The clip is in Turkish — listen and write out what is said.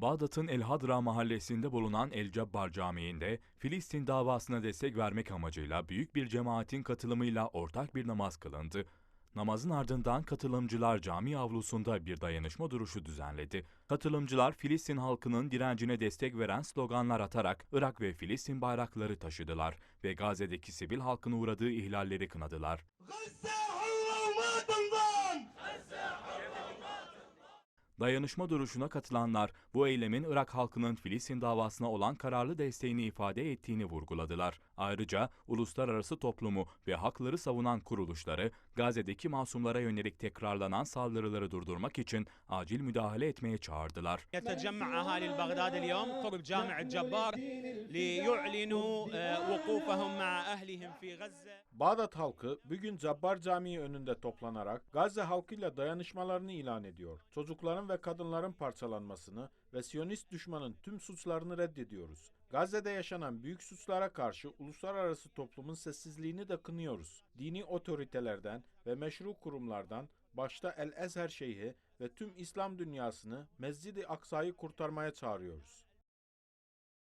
Bağdat'ın El Hadra mahallesinde bulunan El Cabbar Camii'nde Filistin davasına destek vermek amacıyla büyük bir cemaatin katılımıyla ortak bir namaz kılındı. Namazın ardından katılımcılar cami avlusunda bir dayanışma duruşu düzenledi. Katılımcılar Filistin halkının direncine destek veren sloganlar atarak Irak ve Filistin bayrakları taşıdılar ve Gazze'deki sivil halkın uğradığı ihlalleri kınadılar. Gazze! Dayanışma duruşuna katılanlar bu eylemin Irak halkının Filistin davasına olan kararlı desteğini ifade ettiğini vurguladılar. Ayrıca uluslararası toplumu ve hakları savunan kuruluşları Gazze'deki masumlara yönelik tekrarlanan saldırıları durdurmak için acil müdahale etmeye çağırdılar. يتجمع أهالي بغداد اليوم قرب جامع الجبار ليعلنوا آه، وقوفهم مع أهلهم في غزة Bağdat halkı bugün Cabbar Camii önünde toplanarak Gazze halkıyla dayanışmalarını ilan ediyor. Çocukların ve kadınların parçalanmasını ve Siyonist düşmanın tüm suçlarını reddediyoruz. Gazze'de yaşanan büyük suçlara karşı uluslararası toplumun sessizliğini de kınıyoruz. Dini otoritelerden ve meşru kurumlardan başta El Ezher Şeyhi ve tüm İslam dünyasını Mescid-i Aksa'yı kurtarmaya çağırıyoruz.